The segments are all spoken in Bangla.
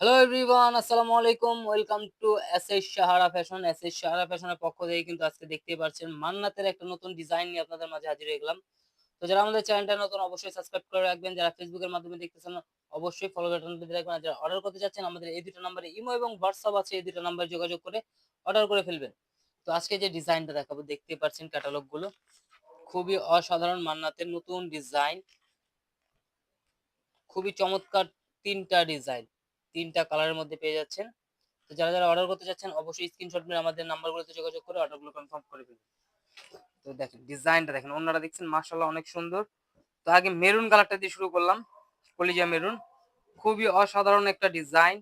হ্যালো এভরিওয়ান আসসালামু আলাইকুম welcome to S S Sahara fashion S S Sahara ফ্যাশনের পক্ষ থেকে কিন্তু আজকে দেখতে পাচ্ছেন মান্নাতের একটা নতুন ডিজাইন নিয়ে আপনাদের মাঝে হাজির হয়ে গেলাম। তো যারা আমাদের চ্যানেলটা নতুন, অবশ্যই সাবস্ক্রাইব করে রাখবেন। যারা ফেসবুকের মাধ্যমে দেখতেছেন, অবশ্যই ফলো বাটনটি দিয়ে রাখবেন। আর যারা অর্ডার করতে চাচ্ছেন, আমাদের এই দুটো নাম্বারে ইমো এবং হোয়াটসঅ্যাপ আছে, এই দুটো নাম্বারে যোগাযোগ করে অর্ডার করে ফেলবেন। তো আজকে যে ডিজাইনটা দেখাবো দেখতেই পাচ্ছেন ক্যাটালগগুলো। খুবই অসাধারণ মান্নাতের নতুন ডিজাইন খুবই চমৎকার তিনটা ডিজাইন তিনটা কালারের মধ্যে পেয়ে যাচ্ছেন। তো যারা যারা অর্ডার করতে চাচ্ছেন, অবশ্যই স্ক্রিনশট মেরে আমাদের নাম্বারগুলোতে যোগাযোগ করে অর্ডারগুলো কনফার্ম করে ফেলুন। তো দেখেন ডিজাইনটা দেখেন, অন্যরা দেখছেন মার্শাল্লাহ অনেক সুন্দর। তো আগে মেরুন কালারটা দিয়ে শুরু করলাম, কলিজা মেরুন খুবই অসাধারণ একটা ডিজাইন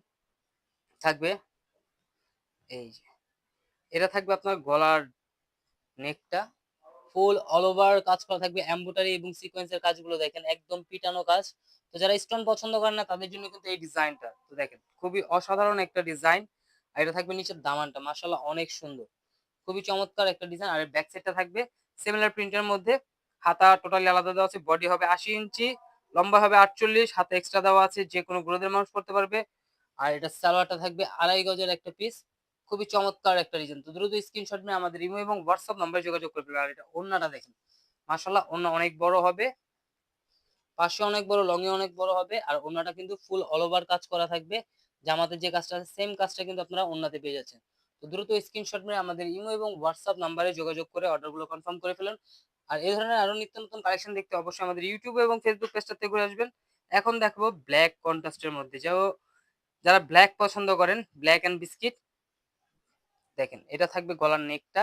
থাকবে। এই যে, এটা থাকবে আপনার গলার নেকটা ফুল অল ওভার কাজ করা থাকবে এম্বোটারি এবং সিকোয়েন্সের কাজগুলো দেখেন, একদম পিটানো কাজ। তো যারা স্টোন পছন্দ করেন না, তাদের জন্য কিন্তু এই ডিজাইনটা তো দেখেন, খুবই অসাধারণ একটা ডিজাইন আর এটা থাকবে নিচের দামানটা মাসাল্লাহ অনেক সুন্দর। খুবই চমৎকার একটা ডিজাইন আর ব্যাক সাইডটা থাকবে সিমিলার প্রিন্টের মধ্যে। হাতা টোটালি আলাদা দেওয়া আছে বডি হবে আশি ইঞ্চি, লম্বা হবে আটচল্লিশ, হাতে এক্সট্রা দেওয়া আছে যে কোনো গ্রোদের মানুষ করতে পারবে। আর এটা সালোয়ারটা থাকবে আড়াই গজের একটা পিস খুবই চমৎকার একটা ডিজাইন তো দ্রুত স্ক্রিনশট নিয়ে আমাদের ইমো এবং হোয়াটসঅ্যাপ নাম্বারে যোগাযোগ করবে আর এটা ওন্নাটা দেখেন। মাসাল্লাহ ওন্না অনেক বড় হবে। পাশে অনেক বড় লং এ অনেক বড় হবে। আর ওন্নাটা কিন্তু ফুল অল ওভার কাজ করা থাকবে। জামাতে যে কাজটা আছে সেম কাজটা কিন্তু আপনারা ওন্নাতে পেয়ে যাচ্ছেন। তো দ্রুত স্ক্রিনশট মেরে আমাদের ইমো এবং হোয়াটসঅ্যাপ নাম্বারে যোগাযোগ করে অর্ডারগুলো কনফার্ম করে ফেলুন। আর এই ধরনের আরও নিত্য নতুন কালেকশন দেখতে অবশ্যই আমাদের ইউটিউব এবং ফেসবুক পেজটাতে ঘুরে আসবেন। এখন দেখাবো ব্ল্যাক কন্ট্রাস্টের মধ্যে। যাও, যারা ব্ল্যাক পছন্দ করেন ব্ল্যাক এন্ড বিস্কিট দেখেন, এটা থাকবে গলার নেকটা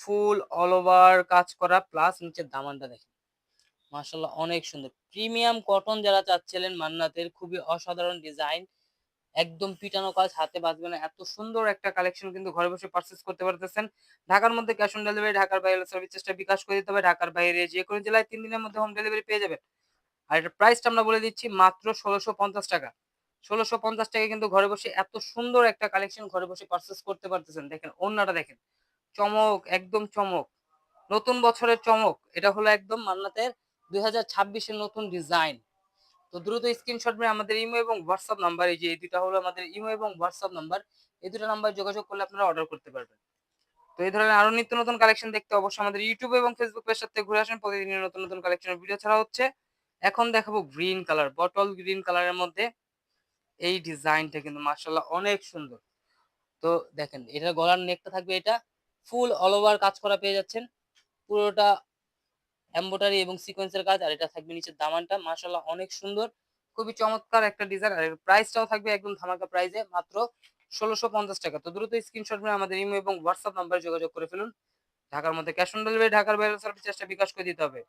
ফুল অল ওভার কাজ করা প্লাস নিচের দামানটা দেখেন। মার্শাল্লাহ অনেক সুন্দর। প্রিমিয়াম কটন যারা চাচ্ছিলেন মান্নাতের, খুবই অসাধারণ ডিজাইন একদম পিটানো কাজ, হাতে বাঁচবে না। এত সুন্দর একটা কালেকশন কিন্তু ঘরে বসে পারচেস করতে পারতেছেন। ঢাকার মধ্যে ক্যাশ অন ডেলিভারি ঢাকার বাইরে সার্ভিস চেষ্টা বিকাশ করে দিতে হবে। ঢাকার বাইরে যে কোনো জেলায় তিন দিনের মধ্যে হোম ডেলিভারি পেয়ে যাবেন। আর এটার প্রাইসটা আমরা বলে দিচ্ছি মাত্র ষোলোশো টাকা। ষোলোশো পঞ্চাশ টাকা কিন্তু ঘরে বসে এত সুন্দর একটা কালেকশন ঘরে বসে পারচেস করতে পারতেছেন। দেখেন অন্যটা দেখেন। চমক, একদম চমক। নতুন বছরের চমক। এটা হলো একদম মান্নাতের দুই হাজার ছাব্বিশের নতুন ডিজাইন তো দ্রুত স্ক্রিনশট মেরে আমাদের ইমো এবং হোয়াটসঅ্যাপ নাম্বার এই যে এই দুটা হলো আমাদের ইমো এবং হোয়াটসঅ্যাপ নাম্বার এই দুটো নাম্বার যোগাযোগ করলে আপনারা অর্ডার করতে পারবেন। তো এই ধরনের আরও নিত্য নতুন কালেকশন দেখতে অবশ্যই আমাদের ইউটিউব এবং ফেসবুক পেজ সাথে ঘুরে আসেন। প্রতিদিনের নতুন নতুন কালেকশনের ভিডিও ছাড়া হচ্ছে। এখন দেখাবো গ্রিন কালার বটল গ্রিন কালারের মধ্যে এই ডিজাইনটা কিন্তু মার্শাল্লাহ অনেক সুন্দর। তো দেখেন, এটা গলার নেকটা থাকবে এটা ফুল অল ওভার কাজ করা পেয়ে যাচ্ছেন। পুরোটা এম্বোটারি এবং সিকোয়েন্সের কাজ, আর এটা থাকবে নিচের দামানটা মার্শাল্লাহ অনেক সুন্দর। খুবই চমৎকার একটা ডিজাইন আর প্রাইসটাও থাকবে একদম ধামাকা প্রাইসে মাত্র ষোলোশো পঞ্চাশ টাকা। তো দ্রুত স্ক্রিনশট নিয়ে আমাদের ইমো এবং হোয়াটসঅ্যাপ নাম্বারে যোগাযোগ করে ফেলুন। ঢাকার মধ্যে ক্যাশ অন ডেলিভারি ঢাকার বাইরে সার্ভিস চেষ্টা বিকাশ করে দিতে হবে।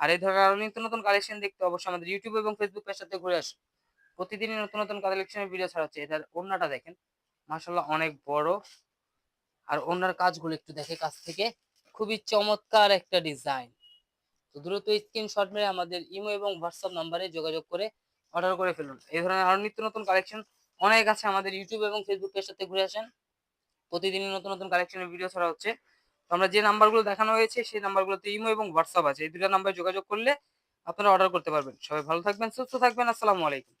আর এই ধরনের আরও নিত্য নতুন কালেকশন দেখতে অবশ্যই আমাদের ইউটিউব এবং ফেসবুক পেজ সাথে ঘুরে আসুন। প্রতিদিনই নতুন নতুন কালেকশনের ভিডিও ছাড়াচ্ছে। এটার ওড়নাটা দেখেন মাসাল্লাহ অনেক বড়। আর ওনার কাজগুলো একটু দেখে কাছ থেকে। খুবই চমৎকার একটা ডিজাইন তো দ্রুত স্ক্রিনশট মেরে আমাদের ইমো এবং হোয়াটসঅ্যাপ নাম্বারে যোগাযোগ করে অর্ডার করে ফেলুন। এই ধরনের আরও নিত্য নতুন কালেকশন অনেক আছে আমাদের ইউটিউব এবং ফেসবুক পেজ সাথে ঘুরে আসেন। প্রতিদিনই নতুন নতুন কালেকশনের ভিডিও ছাড়া হচ্ছে। তো আমরা যে নাম্বারগুলো দেখানো হয়েছে, সেই নাম্বারগুলোতে ইমো এবং হোয়াটসঅ্যাপ আছে। এই দুটো নাম্বারে যোগাযোগ করলে আপনারা অর্ডার করতে পারবেন। সবাই ভালো থাকবেন, সুস্থ থাকবেন। আসসালামু আলাইকুম।